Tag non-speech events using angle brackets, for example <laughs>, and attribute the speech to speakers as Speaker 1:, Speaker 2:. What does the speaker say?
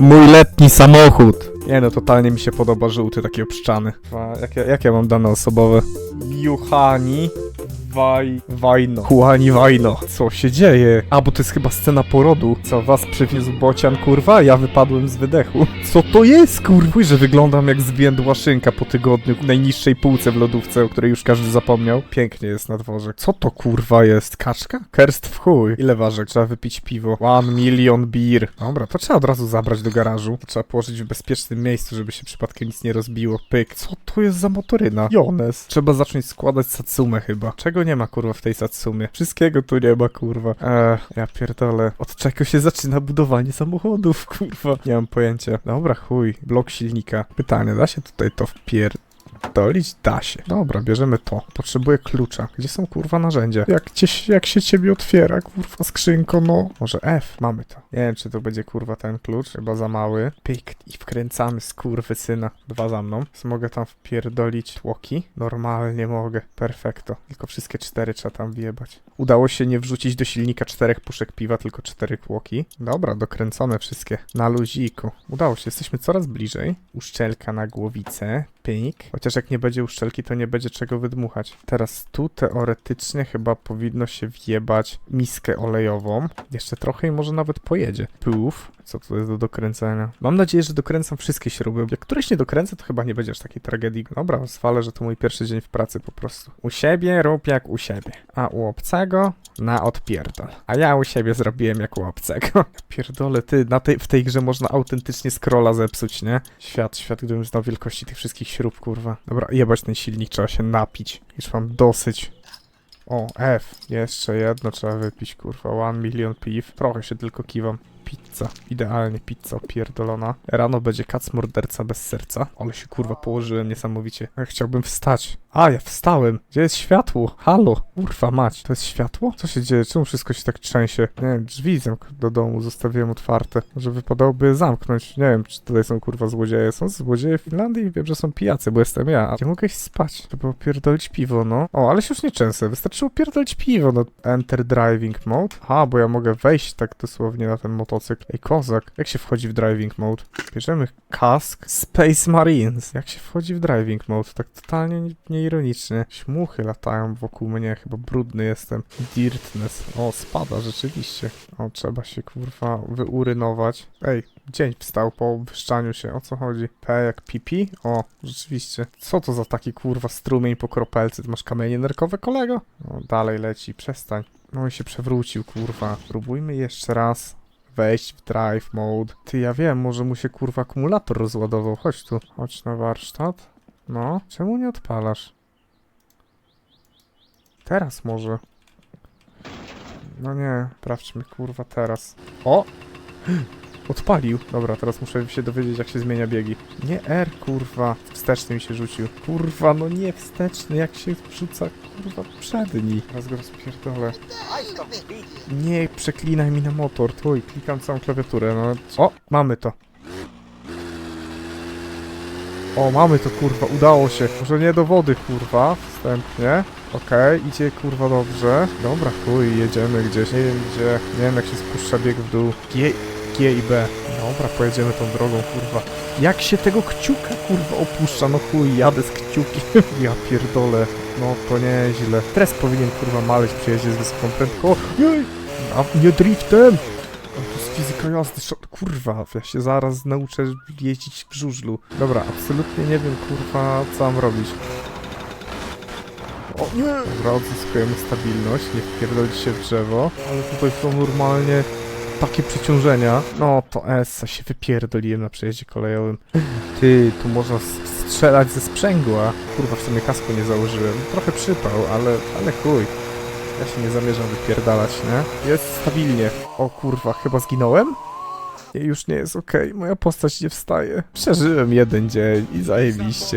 Speaker 1: mój letni samochód. Nie no, totalnie mi się podoba żółty, taki obszczany. A, jakie, jakie mam dane osobowe? Juhani Waj... Wajno. Juhani Wajno. Co się dzieje? A, bo to jest chyba scena porodu. Co, was przywiózł bocian, kurwa? Ja wypadłem z wydechu. Co to jest, kurwa? Że wyglądam jak zwiędła szynka po tygodniu najniższej półce w lodówce, o której już każdy zapomniał. Pięknie jest na dworze. Co to, kurwa, jest? Kaczka? Kerst w chuj. Ile waży? Trzeba wypić piwo. One million beer. Dobra, to trzeba od razu zabrać do garażu. To trzeba położyć w bezpiecznym miejscu, żeby się przypadkiem nic nie rozbiło. Pyk. Co to jest za motoryna? Jones. Trzeba zacząć składać Satsumę chyba. Czego nie ma, kurwa, w tej Satsumie? Wszystkiego tu nie ma, kurwa. Eee, ja pierdolę. Od czego się zaczyna budowanie samochodów, <laughs> kurwa? Nie mam pojęcia. Dobra, chuj. Blok silnika. Pytanie, da się tutaj to wpier... Dolić da się. Dobra, bierzemy to. Potrzebuję klucza. Gdzie są kurwa narzędzia? Jak, cię, jak się ciebie otwiera, kurwa skrzynko, no. Może F, mamy to. Nie wiem, czy to będzie kurwa ten klucz. Chyba za mały. Pik i wkręcamy skurwy syna. Dwa za mną. Więc mogę tam wpierdolić tłoki? Normalnie mogę. Perfekto. Tylko wszystkie cztery trzeba tam wjebać. Udało się nie wrzucić do silnika czterech puszek piwa, tylko cztery tłoki. Dobra, dokręcone wszystkie. Na luziku. Udało się, jesteśmy coraz bliżej. Uszczelka na głowicę. Pink. Chociaż jak nie będzie uszczelki, to nie będzie czego wydmuchać. Teraz tu teoretycznie chyba powinno się wjebać miskę olejową. Jeszcze trochę i może nawet pojedzie. Puf. Co to jest do dokręcenia? Mam nadzieję, że dokręcam wszystkie śruby. Jak któreś nie dokręcę, to chyba nie będzie aż takiej tragedii. Dobra, zwalę, że to mój pierwszy dzień w pracy po prostu. U siebie rób jak u siebie. A u obcego na odpierdol. A ja u siebie zrobiłem jak u obcego. <laughs> Pierdolę, ty, na tej, w tej grze można autentycznie scrolla zepsuć, nie? Świat, świat, gdybym znał wielkości tych wszystkich śrub, kurwa. Dobra, jebać ten silnik, trzeba się napić. Już mam dosyć. O, F. Jeszcze jedno trzeba wypić, kurwa. One million piw. Trochę się tylko kiwam. Pizza. Idealnie pizza opierdolona. Rano będzie kac morderca bez serca. Ale się kurwa położyłem niesamowicie. Chciałbym wstać. A, ja wstałem. Gdzie jest światło? Halo. Kurwa mać. To jest światło? Co się dzieje? Czemu wszystko się tak trzęsie? Nie wiem, drzwi do domu zostawiłem otwarte. Może wypadałoby je zamknąć. Nie wiem, czy tutaj są kurwa złodzieje. Są złodzieje w Finlandii? Wiem, że są pijacy, bo jestem ja. Nie mogę iść spać. Trzeba opierdolić piwo, no. O, ale się już nie często. Wystarczyło pierdolić piwo, no. Enter driving mode. A, bo ja mogę wejść tak dosłownie na ten motocykl. Ej, kozak. Jak się wchodzi w driving mode? Bierzemy kask Space Marines. Jak się wchodzi w driving mode? Tak totalnie nie- nieironicznie. Śmuchy latają wokół mnie. Chyba brudny jestem. Dirtness. O, spada rzeczywiście. O, trzeba się kurwa wyurynować. Ej, dzień wstał po wyszczaniu się. O co chodzi? P jak pipi? O, rzeczywiście. Co to za taki kurwa strumień po kropelce? Ty masz kamienie nerkowe, kolego? No, dalej leci. Przestań. No i się przewrócił, kurwa. Spróbujmy jeszcze raz wejść w drive mode. Ty, ja wiem, może mu się kurwa akumulator rozładował. Chodź tu. Chodź na warsztat. No, czemu nie odpalasz? Teraz może. No nie, sprawdźmy kurwa teraz. O! <gasps> Odpalił. Dobra, teraz muszę się dowiedzieć jak się zmienia biegi. Nie R, kurwa. Wsteczny mi się rzucił. Kurwa, no nie wsteczny, jak się wrzuca, kurwa, przedni. Teraz go rozpierdolę. Nie przeklinaj mi na motor. Tuj, klikam całą klawiaturę, no. O, mamy to. O, mamy to, kurwa, udało się. Może nie do wody, kurwa, wstępnie. Okej, idzie, kurwa, dobrze. Dobra, chuj, jedziemy gdzieś. Nie wiem gdzie, nie wiem jak się spuszcza bieg w dół. G, G i B. Dobra, pojedziemy tą drogą, kurwa. Jak się tego kciuka, kurwa, opuszcza? No chuj, jadę z kciukiem. <laughs> Ja pierdolę. No to nieźle. Teraz powinien, kurwa, maleć przy jeździe z wysoką prędkością. Jej! Nie driftem! Fizyka jazdy, kurwa, ja się zaraz nauczę jeździć w żużlu. Dobra, absolutnie nie wiem, kurwa, co mam robić. O nie! Dobra, odzyskujemy stabilność, nie wpierdolić się w drzewo, ale tutaj są normalnie takie przeciążenia. No to S, się wypierdoliłem na przejeździe kolejowym. Ty, tu można strzelać ze sprzęgła. Kurwa, w sumie kasku nie założyłem. Trochę przypał, ale, ale chuj. Ja się nie zamierzam wypierdalać, nie? Jest stabilnie. O kurwa, chyba zginąłem? Nie, już nie jest okej, moja postać nie wstaje. Przeżyłem jeden dzień i zajebiście.